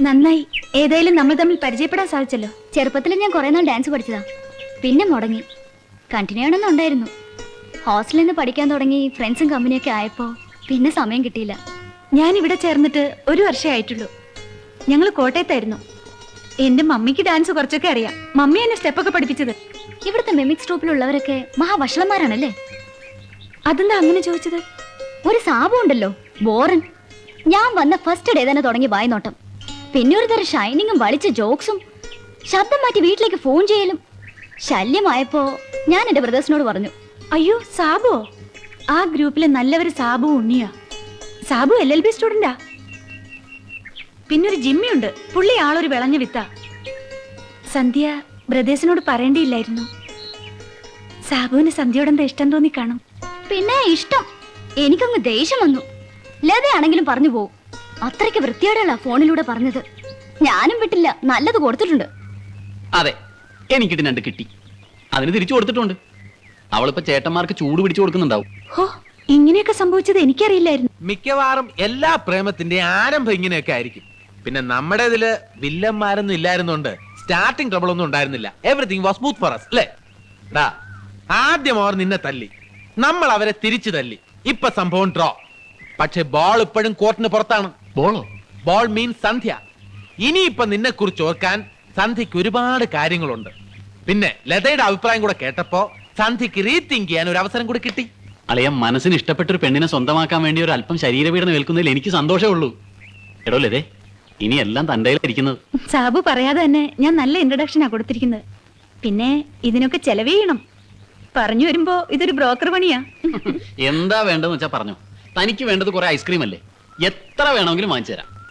നന്നായി. ഏതായാലും നമ്മൾ തമ്മിൽ പരിചയപ്പെടാൻ സാധിച്ചല്ലോ. ചെറുപ്പത്തിൽ ഞാൻ കുറെ നാൾ ഡാൻസ് പഠിച്ചതാ. പിന്നെ മുടങ്ങി. കണ്ടിന്യൂ ചെയ്യണമെന്നുണ്ടായിരുന്നു ഹോസ്റ്റലിൽ നിന്ന് പഠിക്കാൻ തുടങ്ങി ഫ്രണ്ട്സും കമ്പനിയൊക്കെ ആയപ്പോ പിന്നെ സമയം കിട്ടിയില്ല. ഞാൻ ഇവിടെ ചേർന്നിട്ട് ഒരു വർഷമേ ആയിട്ടുള്ളൂ. ഞങ്ങൾ കോട്ടയത്തായിരുന്നു. എന്റെ മമ്മിക്ക് ഡാൻസ് കുറച്ചൊക്കെ അറിയാം. മമ്മി എന്നെ സ്റ്റെപ്പൊക്കെ പഠിപ്പിച്ചത്. ഇവിടുത്തെ മെമിക്സ് ട്രൂപ്പിലുള്ളവരൊക്കെ മഹാവഷളന്മാരാണല്ലേ? അതെന്താ അങ്ങനെ ചോദിച്ചത്? ഒരു ഉണ്ടല്ലോ ബോറൻ. ഞാൻ വന്ന ഫസ്റ്റ് ഡേ തന്നെ തുടങ്ങി വായ്നോട്ടം. പിന്നെ ഒരു തരം ഷൈനിങ്ങും വളിച്ച ജോക്സും ശബ്ദം മാറ്റി വീട്ടിലേക്ക് ഫോൺ ചെയ്യലും. ശല്യമായപ്പോ ഞാൻ എന്റെ ബ്രദേഴ്സിനോട് പറഞ്ഞു അയ്യോ സാബു ആ ഗ്രൂപ്പിലെ നല്ലവര് സാബു ഉണ്ണിയാ. സാബു എൽ എൽ ബി സ്റ്റുഡന്റാ പിന്നൊരു ജിമ്മിയുണ്ട് പുള്ളി ആളൊരു വിളഞ്ഞ വിത്ത. സന്ധ്യ ബ്രദേഴ്സിനോട് പറയേണ്ടിയില്ലായിരുന്നു. സാബുവിന് സന്ധ്യയോടെന്താ ഇഷ്ടം തോന്നി കാണും. പിന്നെ ഇഷ്ടം. എനിക്കങ്ങ് ദേഷ്യം വന്നു. ലതയാണെങ്കിലും പറഞ്ഞു പോവും. അത്രയ്ക്ക് വൃത്തിയോടെയുള്ള ഫോണിലൂടെ പറഞ്ഞത്. ഞാനും വിട്ടില്ല. നല്ലത് കൊടുത്തിട്ടുണ്ട്. അതെ എനിക്കിട്ട് രണ്ട് കിട്ടി. അതിന് തിരിച്ചു കൊടുത്തിട്ടുണ്ട്. അവളിപ്പോ ചേട്ടന്മാർക്ക് ചൂട് പിടിച്ചു കൊടുക്കുന്നുണ്ടാവും. ഹോ ഇങ്ങനെയൊക്കെ സംഭവിച്ചത് എനിക്കറിയില്ലായിരുന്നു. മിക്കവാറും എല്ലാ പ്രേമത്തിന്റെ ആരംഭം ഇങ്ങനെയൊക്കെ ആയിരിക്കും. പിന്നെ നമ്മുടെ ഇതിൽ വില്ലന്മാരൊന്നും ഇല്ലായിരുന്നോണ്ട് സ്റ്റാർട്ടിംഗ് ട്രബിൾ ഒന്നും ഉണ്ടായിരുന്നില്ല. Everything was smooth for us അല്ലേ? ഡാ ആദ്യം അവർ നിന്നെ തല്ലി. നമ്മൾ അവരെ തിരിച്ചു തല്ലി. ഇപ്പൊ സംഭവം ഡ്രോ പക്ഷെ ബോൾ ഇപ്പോഴും കോർട്ടിന് പുറത്താണ്. ബോളോ ബോൾ മീൻ സന്ധ്യ. ഇനിയിപ്പൊ നിന്നെ കുറിച്ച് ഓർക്കാൻ സന്ധ്യക്ക് ഒരുപാട് കാര്യങ്ങളുണ്ട്. പിന്നെ ലതയുടെ അഭിപ്രായം കൂടെ കേട്ടപ്പോ സന്ധ്യക്ക് റീതിങ്ക് ചെയ്യാൻ ഒരു അവസരം കൂടി കിട്ടി. അളിയ മനസ്സിന് ഇഷ്ടപ്പെട്ട ഒരു പെണ്ണിനെ സ്വന്തമാക്കാൻ വേണ്ടി ഒരു അല്പം ശരീരപീഠനം ഏൽക്കുന്നതിൽ എനിക്ക് സന്തോഷമേ ഉള്ളൂ. എടോ ലതേ ഇനി എല്ലാം തന്റെ ഇരിക്കുന്നത്. സാബു പറയാതെ തന്നെ ഞാൻ നല്ല ഇൻട്രഡക്ഷനാ കൊടുത്തിരിക്കുന്നത്. പിന്നെ ഇതിനൊക്കെ ചെലവ് ചെയ്യണം. പറഞ്ഞു വരുമ്പോ ഇതൊരു ബ്രോക്കർ പണിയാ. എന്താ വേണ്ടതെന്ന് വെച്ചാ പറഞ്ഞു. തനിക്ക് വേണ്ടത് കുറെ ഐസ്ക്രീം അല്ലേ? എത്ര വേണമെങ്കിലും വാങ്ങിച്ചു തരാം.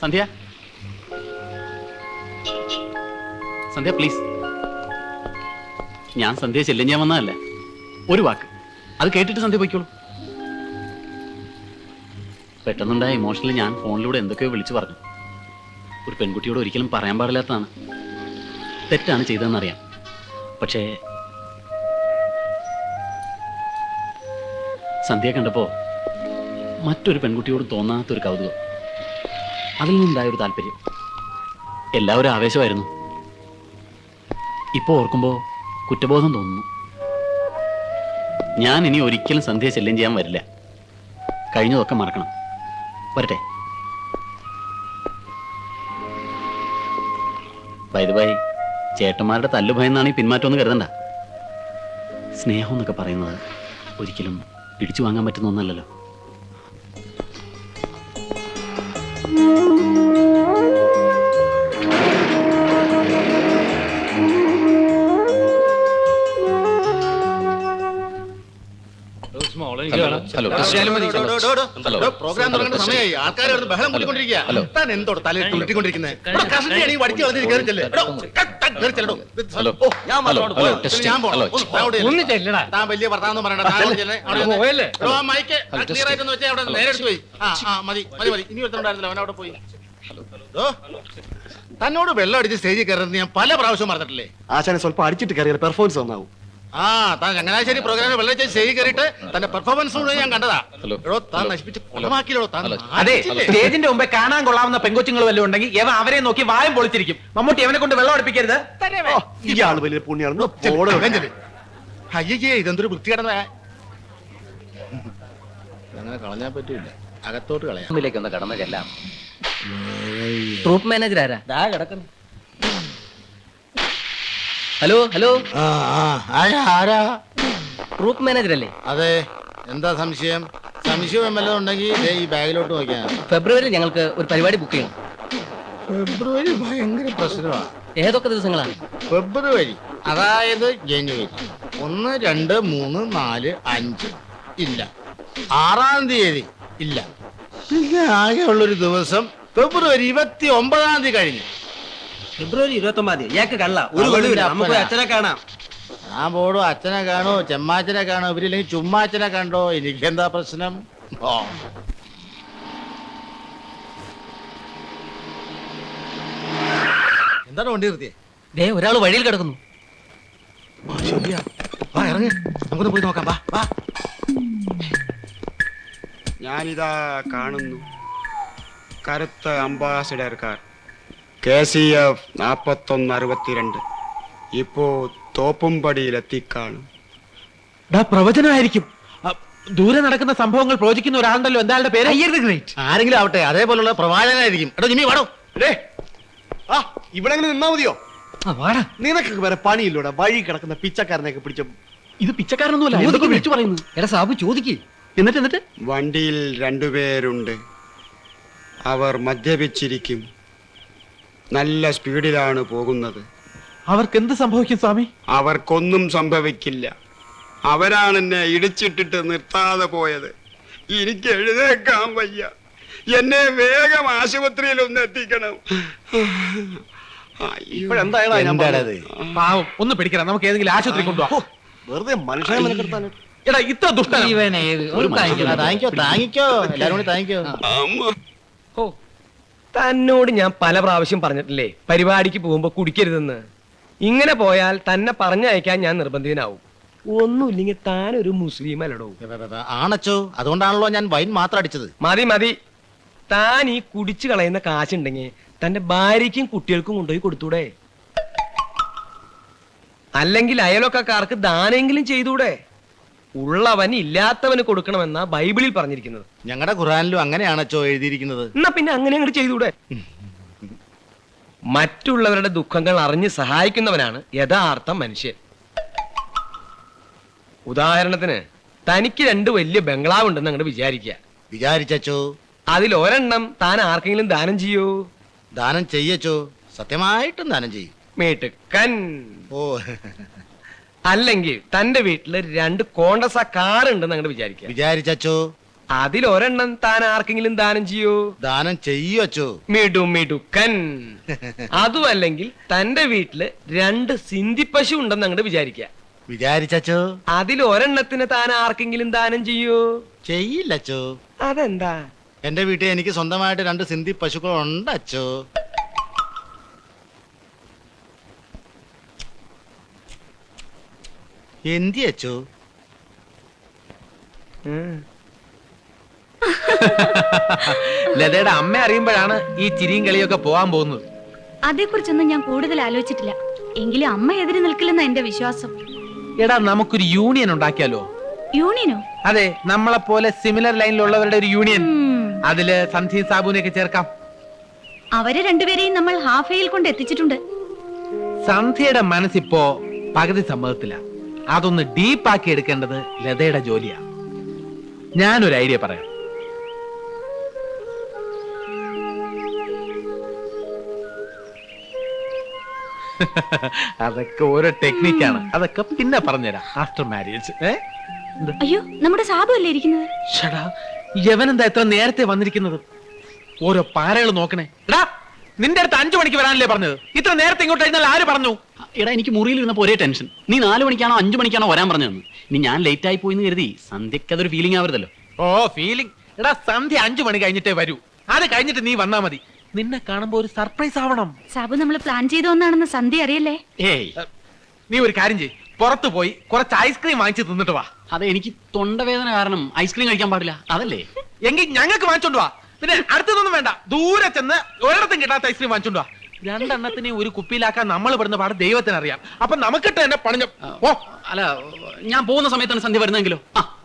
സന്ധ്യ? സന്ധ്യ പ്ലീസ് ഞാൻ സന്ധ്യ ശല്യം ഞാൻ വന്നതല്ലേ? ഒരു വാക്ക്. അത് കേട്ടിട്ട് സന്ധ്യ പോയിക്കോളൂ. പെട്ടെന്നുണ്ടായ ഇമോഷനിൽ ഞാൻ ഫോണിലൂടെ എന്തൊക്കെയോ വിളിച്ചു പറഞ്ഞു. ഒരു പെൺകുട്ടിയോട് ഒരിക്കലും പറയാൻ പാടില്ലാത്തതാണ്. തെറ്റാണ് ചെയ്തതെന്നറിയാം. പക്ഷേ സന്ധ്യ കണ്ടപ്പോ മറ്റൊരു പെൺകുട്ടിയോട് തോന്നാത്തൊരു കൗതുകം. അതിൽ നിന്നുണ്ടായ ഒരു താല്പര്യം. എല്ലാവരും ആവേശമായിരുന്നു. ഇപ്പോൾ ഓർക്കുമ്പോൾ കുറ്റബോധം തോന്നുന്നു. ഞാൻ ഇനി ഒരിക്കലും സന്ധ്യ ശല്യം ചെയ്യാൻ വരില്ല. കഴിഞ്ഞതൊക്കെ മറക്കണം. വരട്ടെ. വൈദുബായി ചേട്ടന്മാരുടെ തല്ലു ഭയന്നാണ് ഈ പിന്മാറ്റമൊന്നും കരുതണ്ട. സ്നേഹം എന്നൊക്കെ പറയുന്നത് ഒരിക്കലും പിടിച്ചു വാങ്ങാൻ പറ്റുന്ന ഒന്നല്ലല്ലോ. പ്രോഗ്രാം സമയമായി. ആൾക്കാർ ബഹളം കൂട്ടിക്കൊണ്ടിരിക്കുക. താൻ എന്തോട് താൻ. വലിയ വർത്താനം പറയണ്ട. മൈക്ക് ക്ലിയർ ആയിട്ടൊന്ന് വെച്ചാൽ അവിടെ നേരെ പോയി. ആ ആ മതി മതി മതി. ഇനി ഒരുത്തണ്ടായിരുന്നില്ല അവൻ അവിടെ പോയി. തന്നോട് വെള്ളം അടിച്ച് സ്റ്റേജിൽ കയറുന്നത് ഞാൻ പല പ്രാവശ്യം പറഞ്ഞിട്ടില്ലേ ആശാനെ സ്വല്പം അടിച്ചിട്ട് കയറിയാൽ പെർഫോമൻസ് നന്നാവും. ആ താൻ ചങ്ങനാശ്ശേരി പ്രോഗ്രാമിൽ വെള്ളം അടിച്ച് സ്റ്റേജിൽ കയറിയിട്ട് തന്റെ പെർഫോമൻസ് കൂടെ ഞാൻ കണ്ടതാ. ഹലോ. എടോ താൻ. നശിപ്പിച്ച് കുളമാക്കിയില്ലോ താൻ അതെ സ്റ്റേജിന്റെ മുമ്പേ കാണാൻ കൊള്ളാവുന്ന പെങ്കൊച്ചുങ്ങൾ വല്ലതും ഉണ്ടെങ്കിൽ ഇവ അവരെ നോക്കി വായം പൊളിച്ചിരിക്കും. മമ്മൂട്ടി അവനെ കൊണ്ട് വെള്ളം അടുപ്പിക്കരുത്. ഇയാൾ വലിയ പുണ്യാണ്. അയ്യേ ഇതെന്തൊരു വൃത്തികേടന അങ്ങനെ കളഞ്ഞാൻ പറ്റൂല. അകത്തോട്ട് കളയാം. ഒന്ന് കടന്നു ചെല്ലാം ട്രൂപ്പ് മാനേജർ ആരാ? ദാ കിടക്കുന്നു. Hello hello. ആ ആ ആരാ ആരാ? ട്രൂപ്പ് മാനേജർ അല്ലേ? അതെ എന്താ സംശയം? സംശയം വല്ലതും ഉണ്ടെങ്കിൽ ദേ ഈ ബാഗിലോട്ട് നോക്കിയാ ഫെബ്രുവരി ഞങ്ങൾക്ക് ഒരു പരിപാടി ബുക്ക് ചെയ്യണം. ഫെബ്രുവരി ഭയങ്കര പ്രശ്നമാണ് ഏതൊക്കെ ദിവസങ്ങളാണ്? ഫെബ്രുവരി അതായത് ജനുവരി ഒന്ന് രണ്ട് മൂന്ന് നാല് അഞ്ച്. ഇല്ല. ആറാം തീയതി ഇല്ല. പിന്നെ ആകെയുള്ളൊരു ദിവസം ഫെബ്രുവരി ഇരുപത്തി ഒമ്പതാം തീയതി കഴിഞ്ഞു. ഫെബ്രുവരി ഇരുപത്തി ഒമ്പതാം തീയതി. ഇയാൾക്ക് കള്ള. ഒരു വെളിവില്ല. നമുക്ക് പോയി അച്ഛനെ കാണാം. ഞാൻ പോടും അച്ഛനെ കാണോ ചെമ്മാച്ചനെ കാണോ. ഇവരില്ലെങ്കിൽ ചുമ്മാച്ചനെ കണ്ടോ? എനിക്കെന്താ പ്രശ്നം? ഓ. എന്താണ് വണ്ടി നിർത്തിയേ? ദേ ഒരാൾ വഴിയിൽ കിടക്കുന്നു. വാ ഇറങ്ങ്. നമുക്കൊന്ന് പോയി നോക്കാം. വാ വാ. ഞാനിതാ കാണുന്നു. കറുത്ത ambassador car. K C F നാൽപ്പത്തൊന്ന് അറുപത്തിരണ്ട് ഇപ്പോ തോപ്പുംപടിയിലെത്തിക്കാണും. ഡാ പ്രവചനമായിരിക്കും അ, ദൂരെ നടക്കുന്ന സംഭവങ്ങൾ പ്രവചിക്കുന്ന ഒരാളുണ്ടല്ലോ എന്താ ആളുടെ പേര് ഗ്രേറ്റ്. ആരെങ്കിലും ആവട്ടെ അതേപോലുള്ള പ്രവാചകനായിരിക്കും. എടോ ജിമ്മി വാടോ. ദേ, ആ ഇവിടെ എങ്ങനെ നിന്നാ മതിയോ? ആ വാടാ. നിനക്കൊക്കെ വേറെ പണിയില്ലൂടെ വഴി കിടക്കുന്ന പിച്ചക്കാരനെയൊക്കെ പിടിച്ച ഇത് പിച്ചക്കാരനൊന്നുമല്ല എന്തൊക്കെ വിളിച്ചു പറയുന്നു. എടാ സാബു ചോദിക്കേ. എന്നിട്ട് എന്നിട്ട്? വണ്ടിയിൽ രണ്ടുപേരുണ്ട്. അവർ മദ്യപിച്ചിരിക്കും. നല്ല സ്പീഡിലാണ് പോകുന്നത്. അവർക്ക് എന്ത് സംഭവിക്കും സ്വാമി? അവർക്കൊന്നും സംഭവിക്കില്ല. അവരാണ് എന്നെ ഇടിച്ചിട്ടിട്ട് നിർത്താതെ പോയത്. എനിക്ക് എഴുതേക്കാൻ വയ്യ. എന്നെ വേഗം ആശുപത്രിയിൽ ഒന്ന് എത്തിക്കണം. പാവം ഒന്ന് പിടിക്കണം. നമുക്ക് ഏതെങ്കിലും ആശുപത്രി കൊണ്ടുപോകാം വെറുതെ മനുഷ്യനെ എടാ ഇത്ര എല്ലാരും കൂടി ഓ തന്നോട് ഞാൻ പല പ്രാവശ്യം പറഞ്ഞിട്ടില്ലേ? പരിപാടിക്ക് പോകുമ്പോ കുടിക്കരുതെന്ന്. ഇങ്ങനെ പോയാൽ തന്നെ പറഞ്ഞയക്കാൻ ഞാൻ നിർബന്ധിതനാവും. ഒന്നുമില്ലെങ്കിൽ താൻ ഒരു മുസ്ലിം അല്ലടോ ആണച്ചോ? അതുകൊണ്ടാണല്ലോ ഞാൻ വൈൻ മാത്രം അടിച്ചത്. മതി മതി. താൻ ഈ കുടിച്ചു കളയുന്ന കാശുണ്ടെങ്കിൽ തന്റെ ഭാര്യയ്ക്കും കുട്ടികൾക്കും കൊണ്ടുപോയി കൊടുത്തൂടെ? അല്ലെങ്കിൽ അയലൊക്കക്കാർക്ക് ദാനെങ്കിലും ചെയ്തൂടെ? ഉള്ളവൻ ഇല്ലാത്തവന് കൊടുക്കണമെന്നാ ബൈബിളിൽ പറഞ്ഞിരിക്കുന്നത്. ഞങ്ങളുടെ ഖുറാനിലും അങ്ങനെയാണച്ചോ എഴുതിയിരിക്കുന്നത്. എന്നാ പിന്നെ അങ്ങനെ അങ്ങോട്ട് ചെയ്തൂടെ? മറ്റുള്ളവരുടെ ദുഃഖങ്ങൾ അറിഞ്ഞ് സഹായിക്കുന്നവനാണ് യഥാർത്ഥ മനുഷ്യൻ. ഉദാഹരണത്തിന് തനിക്ക് രണ്ട് വലിയ ബംഗ്ലാവ് ഉണ്ടെന്ന് അങ്ങോട്ട് വിചാരിക്കുക വിചാരിച്ചോ അതിൽ ഒരെണ്ണം താൻ ആർക്കെങ്കിലും ദാനം ചെയ്യൂ? ദാനം ചെയ്യച്ചോ? സത്യമായിട്ടും ദാനം ചെയ്യും. മേട്ടുക്കൻ. ഓ. അല്ലെങ്കിൽ തന്റെ വീട്ടിൽ രണ്ട് കോണ്ടസ കാർ ഉണ്ടെന്ന് അങ്ങോട്ട് വിചാരിക്കുക വിചാരിച്ചോ അതിൽ ഒരെണ്ണം താൻ ആർക്കെങ്കിലും ദാനം ചെയ്യൂ? ദാനം ചെയ്യച്ചോ മിടു മിടുക്കൻ. അതും അല്ലെങ്കിൽ തന്റെ വീട്ടിൽ രണ്ട് സിന്ധി പശു ഉണ്ടെന്ന് അങ്ങോട്ട് വിചാരിക്കുക വിചാരിച്ചോ അതിൽ ഒരെണ്ണത്തിന് താൻ ആർക്കെങ്കിലും ദാനം ചെയ്യൂ? ചെയ്യില്ലച്ചോ. അതെന്താ? എന്റെ വീട്ടിൽ എനിക്ക് സ്വന്തമായിട്ട് രണ്ട് സിന്ധി പശുക്കൾ ഉണ്ടച്ചോ എന്തിയച്ചോ അച്ചു? ലതയുടെ അമ്മ അറിയുമ്പോഴാണ് ഈ ചിരിയും കളിയൊക്കെ പോവാൻ പോകുന്നത്. അതേക്കുറിച്ചൊന്നും ഞാൻ കൂടുതൽ ആലോചിച്ചിട്ടില്ല. എങ്കിലും അമ്മ എതിര് നിൽക്കില്ലെന്ന എന്റെ വിശ്വാസം. എടാ നമുക്കൊരു യൂണിയൻ ഉണ്ടാക്കിയാലോ? യൂണിയനോ? അതെ നമ്മളെ പോലെ സിമിലർ ലൈനിലുള്ളവരുടെ ഒരു യൂണിയൻ. അതിൽ സന്ധി സാബുവിനെയൊക്കെ ചേർക്കാം. അവരെ രണ്ടുപേരെയും നമ്മൾ ഹാഫയിൽ കൊണ്ട് എത്തിച്ചിട്ടുണ്ട്. സന്ധ്യയുടെ മനസ്സിപ്പോ പകുതി സമ്മതത്തില്ല അതൊന്ന് ഡീപ്പാക്കി എടുക്കേണ്ടത് ലതയുടെ ജോലിയാണ്. ഞാനൊരു ഐഡിയ പറയാം. അതൊക്കെ ഓരോ ടെക്നിക്കാണ് അതൊക്കെ പിന്നെ പറഞ്ഞുതരാം. ആഫ്റ്റർ മാരേജ് അയ്യോ നമ്മുടെ സാബു അല്ലേ ഇരിക്കുന്നത്? ഷടാ യവനെന്താ എത്ര നേരത്തെ വന്നിരിക്കുന്നത്? ഓരോ പാരകൾ നോക്കണേ. എടാ നിന്റെ അടുത്ത് അഞ്ചു മണിക്ക് വരാനല്ലേ പറഞ്ഞത്? ഇത്ര നേരത്തെ ഇങ്ങോട്ട് എഴുന്നാൽ ആര് പറഞ്ഞു? എടാ എനിക്ക് മുറിയിൽ ഇരുന്നപ്പോ ഒരേ ടെൻഷൻ. നീ നാല് മണിക്കാണോ അഞ്ചു മണിക്കാണോ വരാൻ പറഞ്ഞതെന്ന്? ഇനി ഞാൻ ലേറ്റ് ആയി പോയി എന്ന് കരുതി സന്ധ്യക്ക് അതൊരു ഫീലിംഗ് ആവരുതല്ലോ. ഓ ഫീലിംഗ് എടാ സന്ധ്യ അഞ്ചു മണി കഴിഞ്ഞിട്ടേ വരൂ. അത് കഴിഞ്ഞിട്ട് നീ വന്നാ മതി. നിന്നെ കാണുമ്പോ ഒരു സർപ്രൈസ് ആവണം. സാബു നമ്മൾ പ്ലാൻ ചെയ്ത ഒന്നാണെന്ന് സന്ധ്യ അറിയല്ലേ? ഏയ്. നീ ഒരു കാര്യം ചെയ് പുറത്തു പോയി കുറച്ച് ഐസ്ക്രീം വാങ്ങിച്ചു തിന്നിട്ട് വാ. അതെ എനിക്ക് തൊണ്ടവേദന കാരണം ഐസ്ക്രീം കഴിക്കാൻ പാടില്ല. അതല്ലേ? എങ്കിൽ ഞങ്ങൾക്ക് വാങ്ങിച്ചോണ്ട് വാ. പിന്നെ അടുത്തതൊന്നും വേണ്ട. ദൂരെ ചെന്ന് ഒരിടത്തും കിട്ടാത്ത ഐസ്ക്രീം വാങ്ങിച്ചോണ്ട് വാ. രണ്ടെണ്ണത്തിനെ ഒരു കുപ്പിയിലാക്കാൻ നമ്മൾ പെടുന്ന പാട് ദൈവത്തിന് അറിയാം. അപ്പൊ നമുക്കിട്ട് തന്നെ പണിഞ്ഞ ഓ. അല്ല ഞാൻ പോകുന്ന സമയത്താണ് സന്ധ്യ വരുന്നെങ്കിലോ? ആ.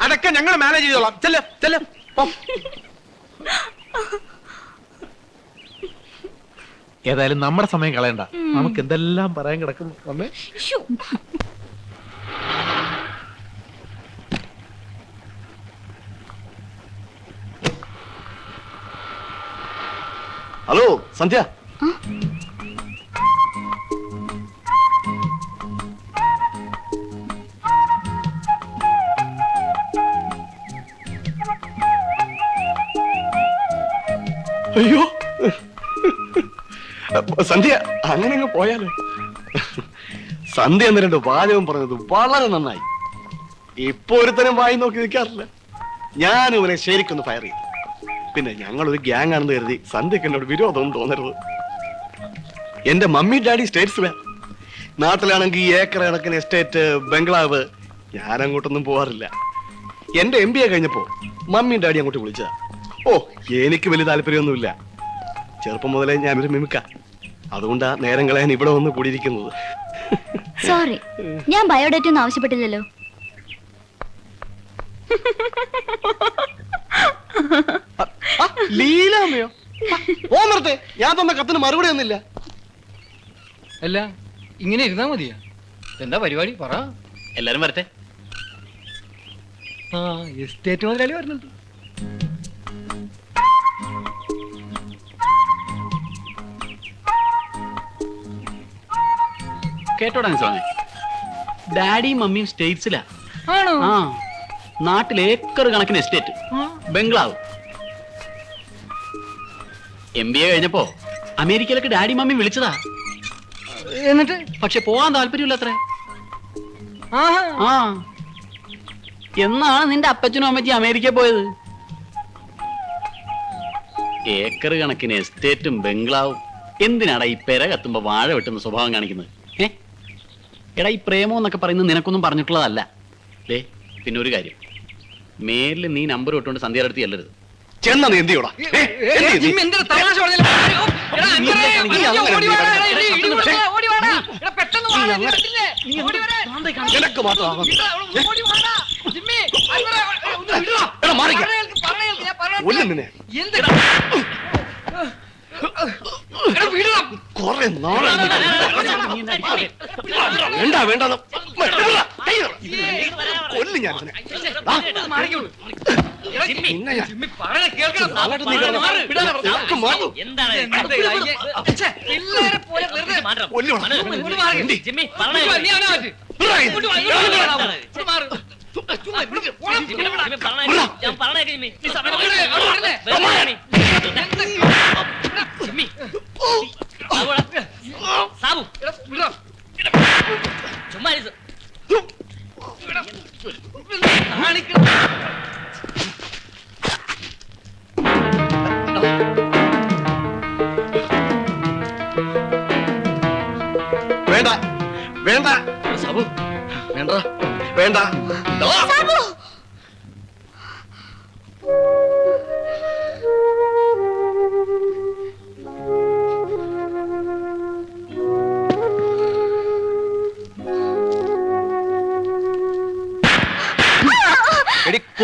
അതൊക്കെ ഞങ്ങൾ മാനേജ് ചെയ്തോളാം. ചെല്ല ചെല്ല. പോ. ഏതായാലും നമ്മുടെ സമയം കളയണ്ട. നമുക്ക് എന്തെല്ലാം പറയാൻ കിടക്കും അമ്മേ? ശ്ശോ. ഹലോ സന്ധ്യ. അയ്യോ. സന്ധ്യ അങ്ങനെ അങ്ങ് പോയാലോ. സന്ധ്യ എന്ന് രണ്ട് വാചകം പറഞ്ഞത് വളരെ നന്നായി. ഇപ്പൊ ഒരുത്തനും വായി നോക്കി നിൽക്കാറില്ല. ഞാൻ ഇവനെ ശരിക്കൊന്ന് ഫയർ ചെയ്തു. പിന്നെ ഞങ്ങൾ ഒരു ഗ്യാങ് ആണെന്ന് കരുതി സന്ധ്യക്ക് എന്നോട് വിരോധമൊന്നും തോന്നരുത്. എന്റെ മമ്മി ഡാഡി സ്റ്റേറ്റ്സ് നാട്ടിലാണെങ്കിൽ ഏക്കർ കണക്കിന് എസ്റ്റേറ്റ് ബംഗ്ലാവ് ഞാൻ അങ്ങോട്ടൊന്നും പോവാറില്ല. എന്റെ എം ബി എ കഴിഞ്ഞപ്പോ മമ്മിയും ഡാഡി അങ്ങോട്ട് വിളിച്ചതാ. ഓ എനിക്ക് വലിയ താല്പര്യമൊന്നുമില്ല. ചെറുപ്പം മുതലേ ഞാനൊരു മിമിക്ക. അതുകൊണ്ടാ നേരം കളയാൻ ഇവിടെ വന്ന് കൂടിയിരിക്കുന്നത്. സോറി ഞാൻ ബയോഡേറ്റ ഒന്നും ആവശ്യപ്പെട്ടില്ലല്ലോ. ആ, ലീലാമ്മയോ ആ, ഞാൻ തന്ന കത്തിന് മറുപടി ഒന്നില്ല അല്ല ഇങ്ങനെ ഇരുന്നാ മതിയാ? എന്താ പരിപാടി? പറ. എല്ലാരും വരട്ടെ. ആ എസ്റ്റേറ്റ് മുതലാളി വരുന്നുണ്ട് കേട്ടോടാ സ്വാമി. ഡാഡിയും മമ്മിയും സ്റ്റേറ്റ്സിലാ ആണോ? ആ നാട്ടിൽ ഏക്കർ കണക്കിന് എസ്റ്റേറ്റ് ബംഗ്ലാവ്. എം ബി എ കഴിഞ്ഞപ്പോ അമേരിക്കയിലേക്ക് ഡാഡി മമ്മി വിളിച്ചതാ. എന്നിട്ട്? പക്ഷെ പോവാൻ താല്പര്യമില്ല അത്രേ ആഹാ. ആ. എന്നാണ് നിന്റെ അപ്പച്ചനും അമ്മച്ചി അമേരിക്ക പോയത്? ഏക്കർ കണക്കിന് എസ്റ്റേറ്റും ബംഗ്ലാവും. എന്തിനാടാ ഈ പെര കത്തുമ്പോ വാഴ വെട്ടുന്ന സ്വഭാവം കാണിക്കുന്നത്? എടാ ഈ പ്രേമോ എന്നൊക്കെ പറയുന്നത് നിനക്കൊന്നും പറഞ്ഞിട്ടുള്ളതല്ല ലേ പിന്നെ ഒരു കാര്യം മേലിൽ നീ നമ്പർ ഇട്ടുകൊണ്ട് സന്ധ്യ അടുത്ത് ചെല്ലരുത് ചെന്ന നീ എന്ത് ചെയ്യൂടാ? ഏ, ചെയ്യും നീ? നിനക്ക് മാത്രം. എടാ, മാറിക്ക. കൊല്ലും നിന്നെ. എന്ത്? എടാ, വിടടാ. കുറെ നാളെ വേണ്ട വേണ്ട കൊല്ലു ഞാൻ ഞാൻ- ജിമ്മി,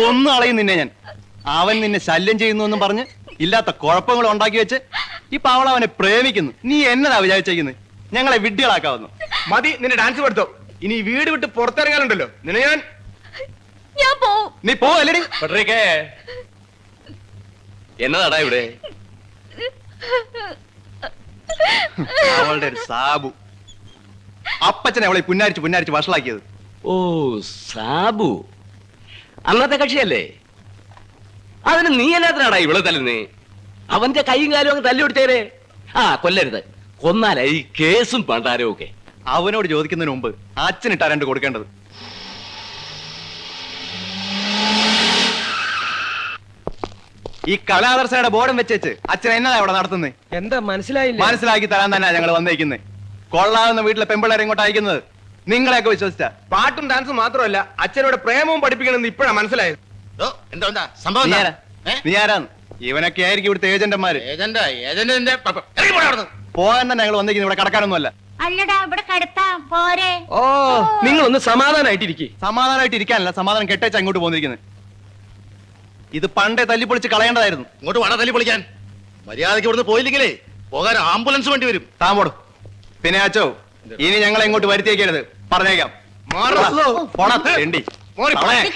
കൊന്നു കളയും നിന്നെ ഞാൻ. അവൻ നിന്നെ ശല്യം ചെയ്യുന്നു എന്നും പറഞ്ഞ് ഇല്ലാത്ത കുഴപ്പങ്ങൾ ഉണ്ടാക്കി വെച്ച് ഈ പാവള അവനെ പ്രേമിക്കുന്നു. നീ എന്നതാ വിചാരിച്ചേക്കുന്നത് ഞങ്ങളെ വിഡ്ഢികളാക്കാവുന്നു. മതി നിന്നെ ഡാൻസ് പഠിത്തോ. ഇനി ഈ വീട് വിട്ട് പുറത്തിറങ്ങാനുണ്ടല്ലോ. നിന്നെ ഞാൻ ഞാൻ പോവും. നീ പോവല്ലേ എന്നതാടാ ഇവിടെ? അവളുടെ ഒരു സാബു. അപ്പച്ചനെ അവളെ പുന്നാരിച്ച് പുന്നാരിച്ച് വഷളാക്കിയത്. ഓ സാബു. അന്നത്തെ കക്ഷിയല്ലേ? അതിന് നീ എല്ലാത്തിനാടാ ഇവിടെ തല്ലുന്നേ? അവന്റെ കൈയും കാലും അങ്ങ് തല്ലി കൊടുത്തേരെ ആ കൊല്ലരുത്. കൊന്നാലേ ഈ കേസും പണ്ടാരോ ഒക്കെ. അവനോട് ചോദിക്കുന്നതിന് മുമ്പ് അച്ഛനിട്ടാ രണ്ട് കൊടുക്കേണ്ടത്. ഈ കലാദർശയുടെ ബോർഡും വെച്ചേച്ച് അച്ഛൻ എന്നതാ ഇവിടെ നടത്തുന്നത് എന്താ മനസ്സിലായില്ല. മനസ്സിലാക്കി തരാൻ തന്നെ ഞങ്ങൾ വന്നേക്കുന്നത് കൊള്ളാവുന്ന വീട്ടിലെ പെമ്പിള്ളേരെ ഇങ്ങോട്ട് അയക്കുന്നത്. നിങ്ങളെയൊക്കെ വിശ്വസിച്ച പാട്ടും ഡാൻസും മാത്രമല്ല അച്ഛനോട് പ്രേമവും പഠിപ്പിക്കണമെന്ന് ഇപ്പോഴാ മനസ്സിലായത്. ഓ, എന്താ എന്താ? സംഭവം നീ എന്താ? ആരാ ഏ? നീ ആരാന്ന് ഇവനൊക്കെ ആയിരിക്കും ഇവിടുത്തെ ഏജന്റന്മാര് ഏജന്റാ, ഏജന്റിന്റെ പ- പ- ഇറങ്ങി പോടാ അവിടുന്ന്. പോകാൻ തന്നെ ഞങ്ങൾ വന്നിരിക്കുന്നത് ഇവിടെ കടക്കാനൊന്നുമല്ല. അല്ലടാ ഇവിടെ കടത്താ. പോരെ. ഓ നിങ്ങളൊന്ന് സമാധാനായിട്ടിരിക്കേ. സമാധാനമായിട്ട് ഇരിക്കാനല്ല സമാധാനം കെട്ടേച്ച് അങ്ങോട്ട് പോന്നിരിക്കുന്നത് ഇത് പണ്ടേ തല്ലിപ്പൊളിച്ച് കളയേണ്ടതായിരുന്നു. ഇങ്ങോട്ട് വട തല്ലി പൊളിക്കാൻ മര്യാദയ്ക്ക് ഇവിടുന്ന് പോയില്ലെങ്കിലേ പോകാൻ ആംബുലൻസ് വേണ്ടി വരും. താമോടും പിന്നെ അച്ചോ ഇനി ഞങ്ങളെ ഇങ്ങോട്ട് വരുത്തിയേക്കരുത്. പറഞ്ഞേക്കാം. പോടാ, തെണ്ടി. തവളെ.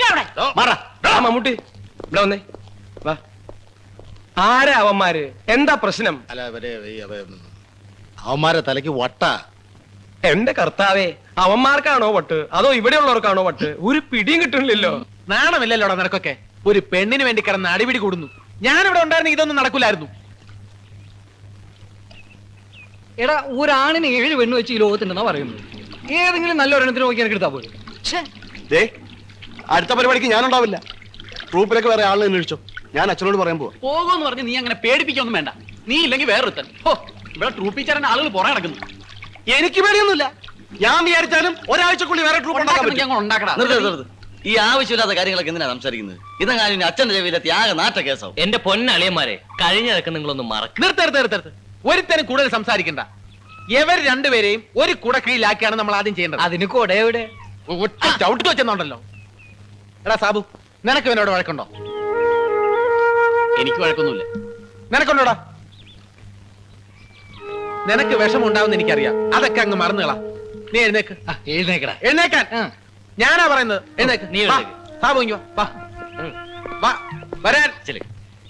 മാറാ. ആ മമ്മൂട്ടി ഇവിടെ വന്നേ. വാ. ആരാ അവന്മാര്? എന്താ പ്രശ്നം? അല്ല ഈ അവ- അവന്മാരെ തലയ്ക്ക് വട്ട. എന്റെ കർത്താവേ അവന്മാർക്കാണോ വട്ട്? അതോ ഇവിടെയുള്ളവർക്കാണോ വട്ട്? ഒരു പിടിയും കിട്ടുന്നില്ലല്ലോ. നാണമില്ലല്ലോടാ നിനക്കൊക്കെ. ഒരു പെണ്ണിന് വേണ്ടി കിടന്ന് അടിപിടി കൂടുന്നു. ഞാനിവിടെ ഉണ്ടായിരുന്നെങ്കിൽ ഇതൊന്നും നടക്കൂലായിരുന്നു. എടാ ഒരാണിന് ഏഴ് പെണ്ണ് വെച്ച് ഈ ലോകത്തുണ്ടെന്നാ പറയുന്നത്. ഏതെങ്കിലും നല്ല ഒരെണ്ണത്തിന് നോക്കി എനിക്ക് എടുത്താ പോലും ദേ അടുത്ത പരിപാടിക്ക് ഞാനുണ്ടാവില്ല. ട്രൂപ്പിലേക്ക് വേറെ ആളിനെ അന്വേഷിച്ചോ. ഞാൻ അച്ഛനോട് പറയാൻ പോവാ. പോകുമെന്ന് പറഞ്ഞ് നീ അങ്ങനെ പേടിപ്പിക്കൊന്നും വേണ്ട. നീ ഇല്ലെങ്കിൽ വേറൊരുത്തൻ. ഓ ഇവിടെ ട്രൂപ്പിച്ചാരൻ ആളുകൾ പുറകെ നടക്കുന്നു. എനിക്ക് പേടിയൊന്നുമില്ല. ഞാൻ വിചാരിച്ചാലും ഒരാഴ്ചക്കുള്ളിൽ വേറെ ട്രൂപ്പ് നിർത്ത്. ഈ ആവശ്യമില്ലാത്ത കാര്യങ്ങളൊക്കെ എന്തിനാ സംസാരിക്കുന്നത്? ഇതെങ്ങാനും കാര്യം അച്ഛന്റെ ചെവിയിലെ ത്യാഗ നാട്ട കേസാവും എന്റെ പൊന്നളിയന്മാരെ കഴിഞ്ഞതൊക്കെ നിങ്ങളൊന്ന് മറക്കും. നിർത്തരുത് നിർത്തരുത് ഒരുത്തരും കൂടുതൽ സംസാരിക്കണ്ട. ഇവർ രണ്ടുപേരെയും ഒരു കുടക്കീഴിലാക്കിയാണ് നമ്മൾ ആദ്യം ചെയ്യേണ്ടത്. അതിന് കൂടെ എവിടെ? ഒറ്റ ചവിട്ടി വെച്ചെന്നുണ്ടല്ലോ. എടാ സാബു നിനക്ക് ഇവനോട് വഴക്കുണ്ടോ? എനിക്ക് വഴക്കൊന്നുമില്ല. നിനക്കുണ്ടോടാ? നിനക്ക് വിഷമം ഉണ്ടാവുന്ന എനിക്കറിയാം. അതൊക്കെ അങ്ങ് മറന്നുകളാ നീ എഴുന്നേക്ക്. എഴുന്നേക്കടാ. എഴുന്നേക്കാൻ. ഞാനാ പറയുന്നത്. എഴുന്നേക്ക്. നീ. സാബു ഇങ്ങ് വാ, വാ. വരാൻ.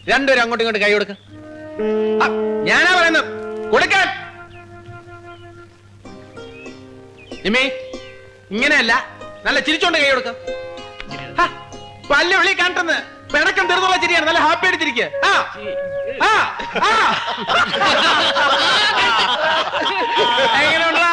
രണ്ടുപേരും അങ്ങോട്ടും ഇങ്ങോട്ടും കൈ കൊടുക്ക. ആ, ഞാനാ പറയുന്നത്. കൊടുക്കാൻ. നിമി ഇങ്ങനെയല്ല. നല്ല ചിരിച്ചോണ്ട് കൈ കൊടുക്ക. പല്ല വിളി കണ്ടെന്ന് പിണക്കം തീർന്നുള്ള ചിരിയാണ്. നല്ല ഹാപ്പി ആയിട്ടിരിക്കുക എങ്ങനെയുണ്ടാ?